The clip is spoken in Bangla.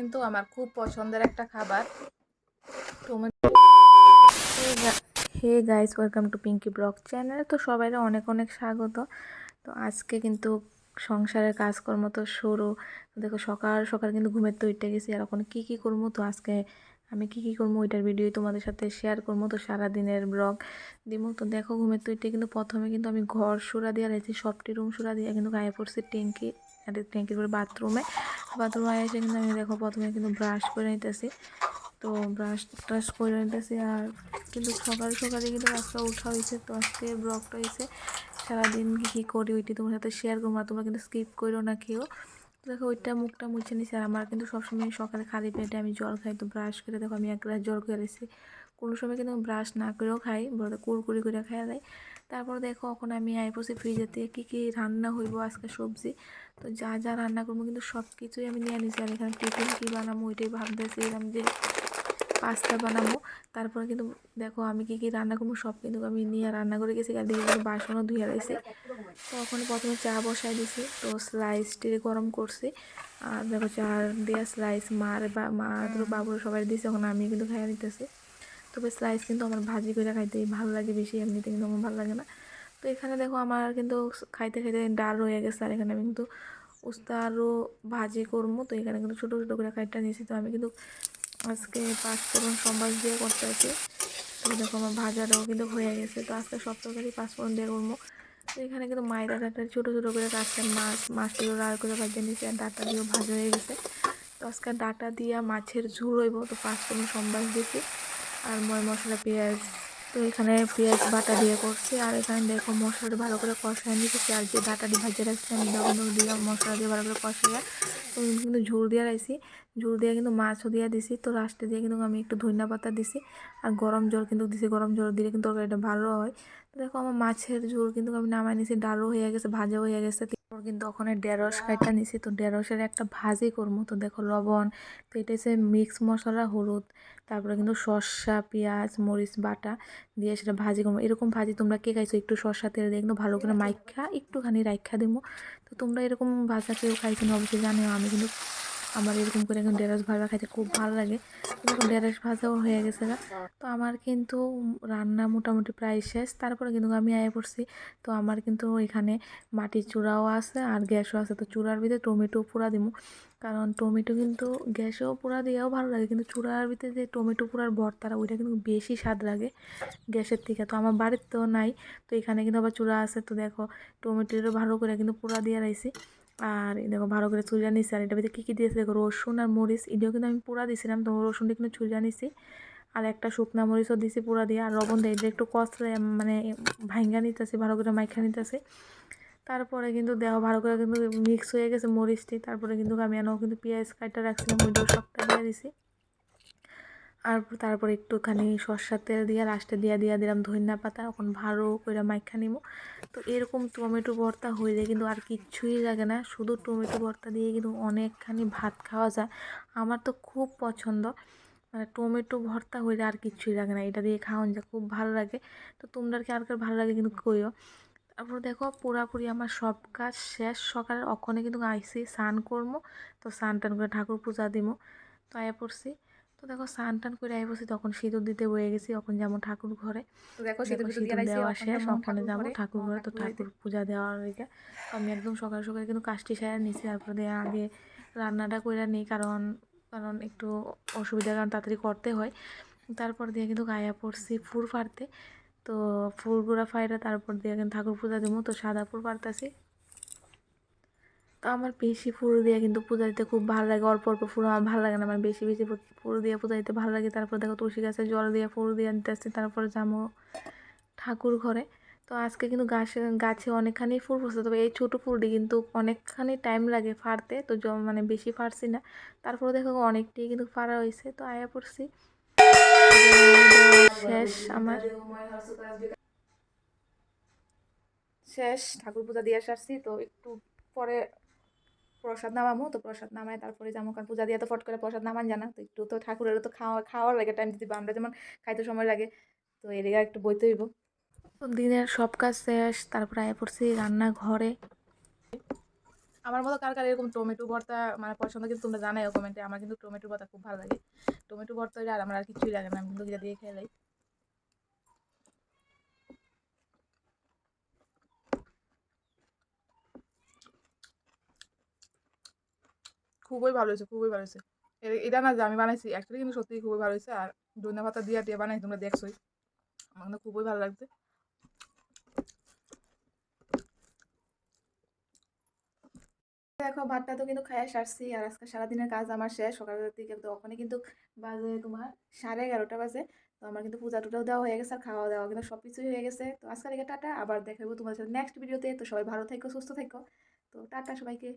কিন্তু আমার খুব পছন্দের একটা খাবার। Hey guys welcome to Pinky vlog channel তো সবাই অনেক অনেক স্বাগত। তো আজকে কিন্তু সংসারের কাজকর্ম তো শুরু। দেখো সকাল সকাল কিন্তু ঘুমের তো উঠে গেছি। আর এখন কী কী করব? তো আজকে আমি কী কী করব ওইটার ভিডিও তোমাদের সাথে শেয়ার করব। তো সারাদিনের ব্লগ দিব। তো দেখো ঘুমের তো উঠে কিন্তু প্রথমে কিন্তু আমি ঘর সুরা দিয়ে রয়েছি সবটি রুম সুরা দিয়ে। কিন্তু গায়ে পড়ছি ট্যাঙ্কি আর ট্যাঙ্কির পরে বাথরুমে বাথরুমে এসে কিন্তু আমি দেখো প্রথমে কিন্তু ব্রাশ করে নিতেছি। তো ব্রাশ ট্রাশ করে নিতেছি আর কিন্তু সকাল সকালে কিন্তু আজকে উঠা হয়েছে। তো আজকে ব্লগটা হয়েছে। সারাদিন কী কী করি ওইটি তোমার সাথে শেয়ার করব তোমরা কিন্তু স্কিপ করো না কেউ। দেখো ওইটা মুখটা মুছে নিছি আর আমার কিন্তু সবসময় সকালে খালি পেটে আমি জল খাই। তো ব্রাশ করে দেখো আমি এক গ্লাস জল রেছি কোনো সময় কিন্তু ব্রাশ না করেও খাই বলতে কুরকুরি করে খাই দেয়। তারপর দেখো এখন আমি আইপসি ফ্রিজেতে কী কী রান্না হইব, আজকে সবজি। তো যা যা রান্না করব কিন্তু সব কিছুই আমি নিয়ে নিছি আর এখানে টিফিন কী বানাবো ওইটাই ভাবতেছিলাম যে পাস্তা বানাবো। তারপরে কিন্তু দেখো আমি কি কি রান্না করব, সব কিন্তু আমি নিয়ে রান্না করে গেছি। আর কিন্তু বাসনও ধুয়ে রয়েছে তো ওখানে প্রথমে চা বসাই দিছি। তো স্লাইসটি গরম করছি। আর দেখো চা দেওয়া স্লাইস মার বা মা বাবুর সবাই দিয়েছে ওখানে আমি কিন্তু খাইয়া নিতেছি তবে স্লাইস কিন্তু আমার ভাজি করে খাইতে ভালো লাগে বেশি এমনিতে কিন্তু আমার ভালো লাগে না। তো এখানে দেখো আমার কিন্তু খাইতে খাইতে ডাল হয়ে গেছে, আর এখানে আমি কিন্তু উস্তা আরও ভাজি করব। তো এখানে কিন্তু ছোটো ছোটো করে খাইটা নিয়েছি। তো আমি কিন্তু আজকে পাঁচফোড়ন সম্বাস দিয়ে করতে আছি। তো দেখো আমার ভাজাটাও কিন্তু হয়ে গেছে। তো আজকে সব তরকারি পাঁচফোড়ন দিয়ে করব। তো এখানে কিন্তু মায়ের ডাটা ছোটো ছোটো করে কাটছে। মাছ মাছটিও লাল করে ভাজা নিয়েছে, আর ডাটা দিয়েও ভাজা হয়ে গেছে। তো আজকে ডাটা দিয়ে মাছের ঝুল হইব। তো পাঁচফোড়ন সম্বাস দিয়েছি। আর ময় মশলা, পেঁয়াজ, তো এখানে পেঁয়াজ বাটা দিয়ে করছি। আর এখানে দেখো মশলাটা ভালো করে কষায় নিতেছি। আর যে ডাটাটি ভাজিয়ে রাখছি আমি দিয়ে মশলা দিয়ে ভালো করে কষাইয়া, তো কিন্তু ঝুল দিয়ে রাখছি ঝুল দিয়ে কিন্তু মাছও দিয়ে দিছি। তো লাস্টে দিয়ে কিন্তু আমি একটু ধনিয়া পাতা দিছি। আর গরম জল কিন্তু দিছি। গরম জল দিলে কিন্তু তরকারিটা ভালো হয়। দেখো আমার মাছের ঝোল কিন্তু আমি নামাই নিছি, ডালও হয়ে গেছে, ভাজাও হয়ে গেছে। তারপর কিন্তু ওখানে ঢেঁড়স কাটা নিছি, তো ঢেঁড়সের একটা ভাজি করব। তো দেখো লবণ, তো এটা হচ্ছে মিক্স মশলা, হলুদ, তারপরে কিন্তু শসা পেঁয়াজ, মরিচ, বাটা দিয়ে সেটা ভাজি করব। এরকম ভাজি তোমরা কে খাইছো? একটু শসা তেল দিয়ে কিন্তু ভালো করে মাইখা, একটুখানি রাইখা দেবো। তো তোমরা এরকম ভাজা কেউ খাইছো না, অবশ্যই জানিও, আমি কিন্তু আমার এরকম করে এখন ঢেঁড়স ভাজা খাইতে খুব ভালো লাগে। এরকম ঢেঁড়স ভাজাও হয়ে গেছে না তো আমার কিন্তু রান্না মোটামুটি প্রায় শেষ। তারপরে কিন্তু আমি আয়ে পড়ছি। তো আমার কিন্তু এখানে মাটির চূড়াও আছে আর গ্যাসও আছে। তো চূড়ার ভিতরে টমেটো পোড়া দিব কারণ টমেটো কিন্তু গ্যাসেও পোড়া দিয়েও ভালো লাগে। কিন্তু চূড়ার ভিতরে যে টমেটো পোড়ার ভর্তাটা, ওইটা কিন্তু বেশি স্বাদ লাগে গ্যাসের থেকে। তো আমার বাড়ির তো নাই। তো এখানে কিন্তু আবার চূড়া আছে। তো দেখো টমেটোটা ভালো করে কিন্তু পোড়া দিয়ে রাখছি আর দেখো ভালো করে চুলা নিছি আর এটা ভিতরে কী কী দিয়েছে? দেখো রসুন আর মরিচ এটিও কিন্তু আমি পুরা দিয়েছিলাম তো রসুনটা কিন্তু চুলা নিছি আর একটা শুকনা মরিচও দিছি পুরা দিয়ে, আর লবণ দিয়ে একটু কষলে মানে ভাঙ্গা নিতেছি, ভালো করে মাইখা নিতেছি। তারপরে কিন্তু দেহ ভালো করে কিন্তু মিক্স হয়ে গেছে মরিচটি, তারপরে কিন্তু আমি এনেও কিন্তু পেঁয়াজ কাটা রাখছিলাম, ওইটাও সবটা দিয়ে দিছি। আর তারপরে একটুখানি সর্ষার তেল দিয়ে, লাস্টে দিয়ে দিয়ে দিলাম ধনিয়া পাতা, এখন ভালো করে মাইখা নিব। তো এরকম টমেটো ভর্তা হইলে কিন্তু আর কিচ্ছুই লাগে না, শুধু টমেটো ভর্তা দিয়ে কিন্তু অনেকখানি ভাত খাওয়া যায়। আমার তো খুব পছন্দ মানে টমেটো ভর্তা হইলে আর কিচ্ছুই লাগে না, এটা দিয়ে খাওয়ান যায় খুব ভালো লাগে। তো তোমরা কি আর কার ভালো লাগে কিন্তু কইও। তারপর দেখো, পুরাপুরি আমার সব কাজ শেষ সকালের অক্ষণে কিন্তু আইসি, স্নান করব তো স্নান টান করে ঠাকুর পূজা দিব তো আয়া পড়ছি। তো দেখো স্নান টান করে আই বসি তখন সিঁদুর দিতে বয়ে গেছি এখন যেমন ঠাকুর ঘরে। তো দেখো সিঁদুর সিঁদুর দেওয়া শেষ ওখানে যাব ঠাকুর ঘরে তো ঠাকুর পূজা দেওয়ার দিকে আমি একদম সকাল সকাল কিন্তু কাজটি সেরে নিছি তারপরে দিয়ে আগে রান্নাটা করে নিই কারণ কারণ একটু অসুবিধার কারণ তাড়াতাড়ি করতে হয়। তারপর দিয়ে কিন্তু গায়া পড়ছি ফুল ফাড়তে। তো ফুলগুলা ফাইরা তারপর দিয়ে কিন্তু ঠাকুর পূজা দেবো তো সাদা ফুল ফাড়তাছি। তো আমার বেশি ফুল দিয়ে কিন্তু পূজা দিতে খুব ভালো লাগে। অল্প অল্প ফুল আমার ভালো লাগে না, আমার বেশি বেশি ফুল দিয়ে পূজা দিতে ভালো লাগে। তারপর দেখো তুলসী গাছে জল দিয়ে ফুল দিয়ে আনতে আসছি, তারপরে যাব ঠাকুর ঘরে। তো আজকে কিন্তু গাছে গাছে অনেকখানি ফুল ফুটছে, তবে এই ছোটো ফুলটি কিন্তু অনেকখানি টাইম লাগে ফাড়তে, তো মানে বেশি ফাড়ছি না। তারপরে দেখো অনেকটাই কিন্তু ফাড়া হয়েছে, তো আয়া পড়ছি। শেষ আমার। শেষ, ঠাকুর পূজা দিয়ে আসছি তো একটু পরে প্রসাদ নামামো তো প্রসাদ নামায় তারপরে যাব কারণ পূজা দিয়ে তো ফট করে প্রসাদ নামান জানা। তো একটু তো ঠাকুরেরও তো খাওয়া খাওয়ার লাগে টাইম দিতে আমরা যেমন খাইতে সময় লাগে তো এদিকে একটু বইতে হইব। তো দিনের সব কাজ শেষ তারপর আয় পড়ছি রান্নাঘরে। আমার মতো কার কার এরকম টমেটো ভর্তা মানে পছন্দ কিন্তু তোমরা জানাইও কমেন্টে আমার কিন্তু টমেটো ভর্তা খুব ভালো লাগে। টমেটো ভর্তা আর আমার আর কিছুই লাগে না আমি কিন্তু দিয়ে খেলাই খুবই ভালো হয়েছে, খুবই ভালো হয়েছে। এটা না যে আমি বানাইছি অ্যাকচুয়ালি কিন্তু সত্যিই খুবই ভালো হয়েছে, আর ধনিয়া পাতা দিয়ে দিয়ে বানাই, তোমরা দেখছোই। আমার কিন্তু খুবই ভালো লাগছে। দেখো, ভাতটা তো কিন্তু খাইয়া সারছি, আর আজকে সারাদিনের কাজ আমার শেষ, সকালের দিকে কিন্তু ওখানে কিন্তু বাজে তোমার সাড়ে এগারোটা বাজে, তো আমার কিন্তু পূজা টুজাও দেওয়া হয়ে গেছে, আর খাওয়া দাওয়া কিন্তু সব কিছুই হয়ে গেছে। তো টাটা, আবার দেখাবো তোমাদের সাথে নেক্সট ভিডিওতে তো সবাই ভালো থেকো, সুস্থ থেকো। তো টাটা সবাইকে।